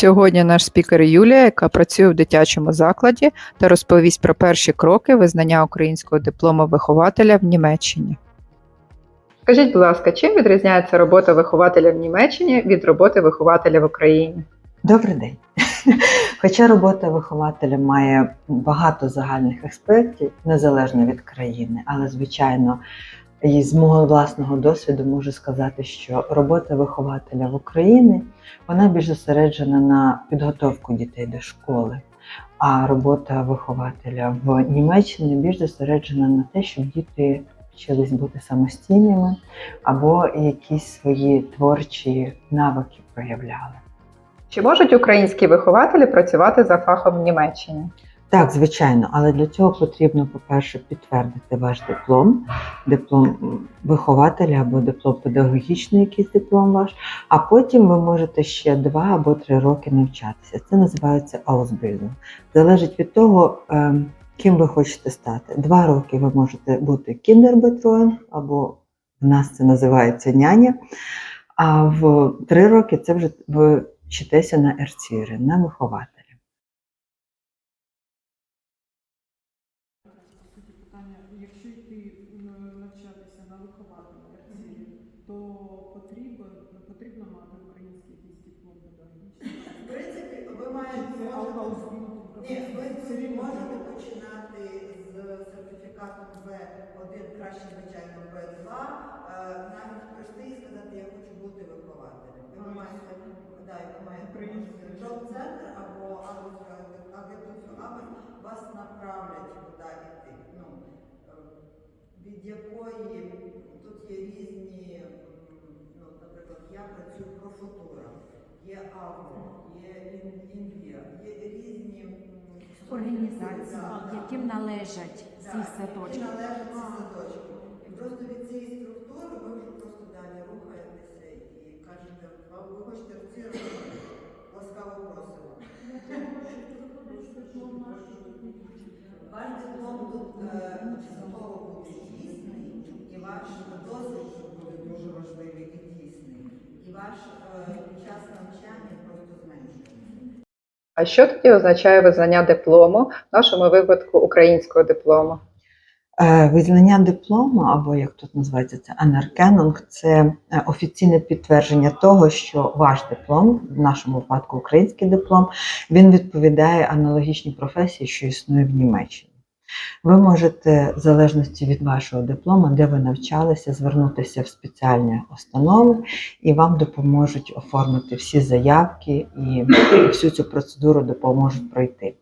Сьогодні наш спікер Юлія, яка працює в дитячому закладі та розповість про перші кроки визнання українського диплому вихователя в Німеччині. Скажіть, будь ласка, чим відрізняється робота вихователя в Німеччині від роботи вихователя в Україні? Добрий день. Хоча робота вихователя має багато загальних аспектів, незалежно від країни, але звичайно, і з мого власного досвіду можу сказати, що робота вихователя в Україні вона більш зосереджена на підготовку дітей до школи. А робота вихователя в Німеччині більш зосереджена на те, щоб діти вчились бути самостійними або якісь свої творчі навики проявляли. Чи можуть українські вихователі працювати за фахом в Німеччині? Так, звичайно, але для цього потрібно, по-перше, підтвердити ваш диплом, диплом вихователя або диплом педагогічний, якийсь диплом ваш, а потім ви можете ще два або три роки навчатися. Це називається Ausbildung. Залежить від того, ем, ким ви хочете стати. Два роки ви можете бути кіндербетроєм, або в нас це називається няня. А в три роки це вже ви вчитеся на ерцюри, на вихователя. Таке питання, якщо йти м, навчатися на вихователя Ерцілі, то потрібен, потрібно мати український якийсь диплом педагогічний. В принципі, ви Чи маєте це ні, ви можете починати з сертифікатом В1, краще, звичайно, В2, е, навіть прийти і сказати, я хочу бути вихователем. Ви маєте, маєте джоб-центр або für Arbeit, вас направлять, куди йти. Ну, е, від якої тут є різні, ну, наприклад, я працюю про футура, АВО, є Ін- Інвія, є різні організації, да, яким належать да, ці які садочки. належать ці садочки. І просто від цієї структури ви вже просто далі рухаєтеся і кажете, ви хочете в ці ласкаво просимо. Ваш диплом тут е, буде дійсний, і ваш досвід буде дуже важливий і дійсний. І ваш е, час навчання. А що тоді означає визнання диплому, в нашому випадку українського диплому? Е, Визнання диплому, або як тут називається це анеркенонг, це е, офіційне підтвердження того, що ваш диплом, в нашому випадку український диплом, він відповідає аналогічній професії, що існує в Німеччині. Ви можете, в залежності від вашого диплому, де ви навчалися, звернутися в спеціальні установи, і вам допоможуть оформити всі заявки і всю цю процедуру допоможуть пройти.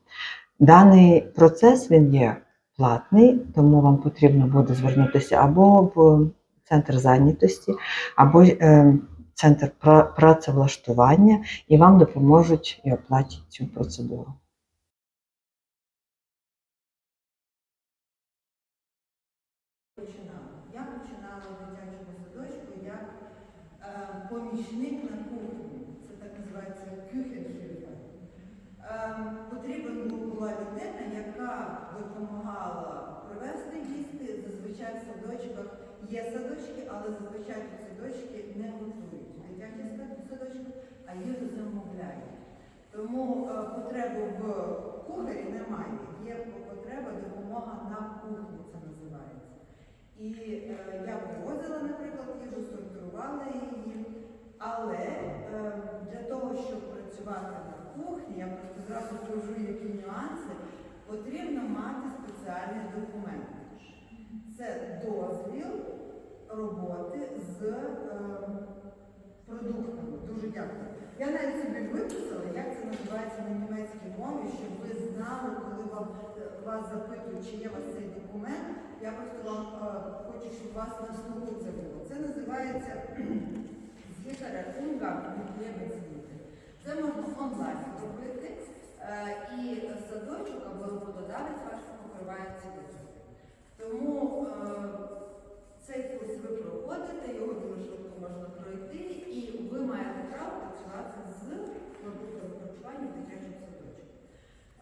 Даний процес він є платний, тому вам потрібно буде звернутися або в центр зайнятості, або е, центр працевлаштування, і вам допоможуть і оплатять цю процедуру. Починала? Я починала в дитячому садочку як е, помічник на кухні. Це так називається кюхенхільфер. Е, потрібна була людина, яка допомагала привезти їсти. Зазвичай в садочках є садочки, але зазвичай садочки не готують. Дитячі сад- садочки, а їх замовляють. Тому е, потреби в кухарі немає. Є потреба допомога на кухні. І е, я вивозила, наприклад, їжу, сортувала її. Але е, для того, щоб працювати на кухні, я просто зразу кажу, які нюанси, потрібно мати спеціальні документи. Це дозвіл роботи з е. Я навіть собі виписала, як це називається на німецькій мові, щоб ви знали, коли вам е, вас запитують, чи є у вас цей документ. Я просто вам е, хочу, щоб вас на слуху це було. Це називається з'їхара фунга Лебедзвіти. Це можна онлайн зробити, е, і садочок або роботодавець ваш покриває ці витрати. Тому цей курс ви проходите, його дуже швидко можна пройти, і ви маєте право працювати з продуктами харчування в дитячому садочку.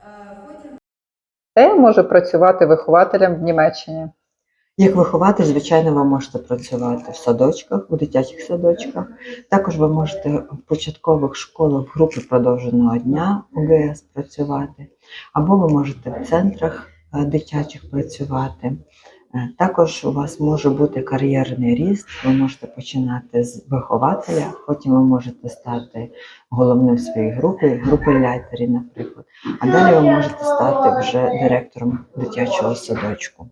Е, Потім Де я можу працювати вихователем в Німеччині? Як виховати, звичайно, ви можете працювати в садочках, у дитячих садочках. Також ви можете в початкових школах в групі продовженого дня ОГС працювати, або ви можете в центрах е, дитячих працювати. Е, Також у вас може бути кар'єрний ріст. Ви можете починати з вихователя, потім ви можете стати головним в своїй групі, групи ляйтерів, наприклад. А далі ви можете стати вже директором дитячого садочку.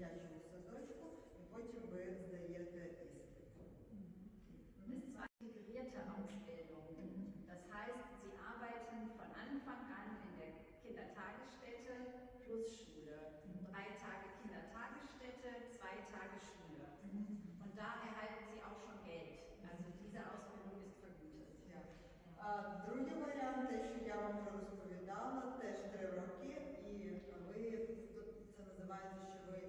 У дитячому садочку і потім ви здаєте іспит. Das ist eine integrierte Ausbildung. Das heißt, Sie arbeiten von Anfang an in der Kindertagesstätte plus Schule. Drei Tage Kindertagesstätte, zwei Tage Schule. Und da erhalten Sie auch schon Geld. Also diese Ausbildung ist vergütet. А другий варіант, те, що я вам вже розповідала, теж три роки, і ви тут це називається, що ви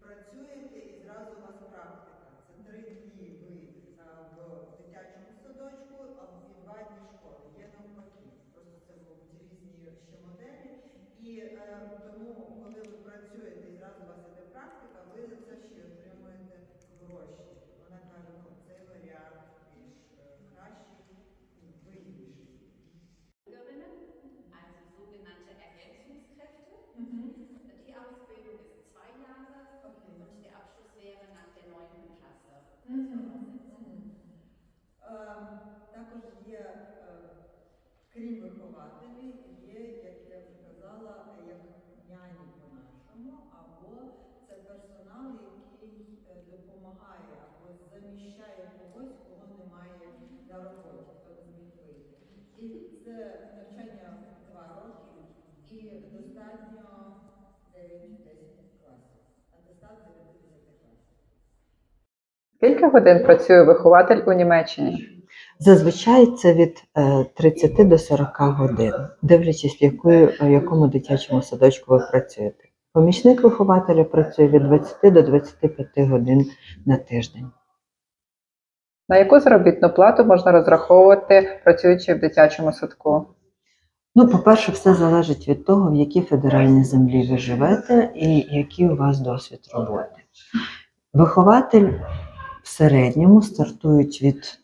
працюєте і зразу у вас практика. Це три дні ви а, в дитячому садочку, а в і два дні школи. Є навпаки. Просто це мабуть різні ще моделі. І е, тому, коли ви працюєте і зразу у вас іде практика, ви за це ще й отримуєте гроші. Вона каже, ну цей варіант більш е, кращий і вигідніший. Bürgerinnen, also sogenannte Ergänzungskräfte. Die Ausbildung ist zwei Jahre und der Abschluss wäre nach der neunten Klasse. Е, Також є, е, крім вихователів, є, як я вже казала, як няні по-нашому, або це персонал, який е, допомагає або заміщає когось, кого немає на роботі, хто не зміг вийти. І це навчання два роки і достатньо 9-10 класів. Атестат 9-10 класів. Скільки годин працює вихователь у Німеччині? Зазвичай це від е, 30 до 40 годин, дивлячись, в якому дитячому садочку ви працюєте. Помічник вихователя працює від 20 до 25 годин на тиждень. На яку заробітну плату можна розраховувати, працюючи в дитячому садку? Ну, по-перше, все залежить від того, в якій федеральній землі ви живете і який у вас досвід роботи. Вихователь в середньому стартують від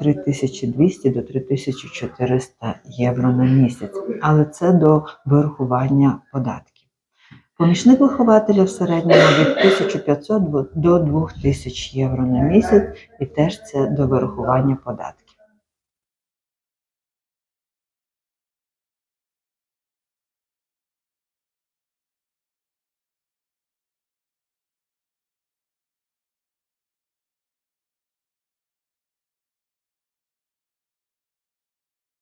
3200 до 3400 євро на місяць, але це до вирахування податків. Помічник вихователя в середньому від 1500 до 2000 євро на місяць, і теж це до вирахування податків.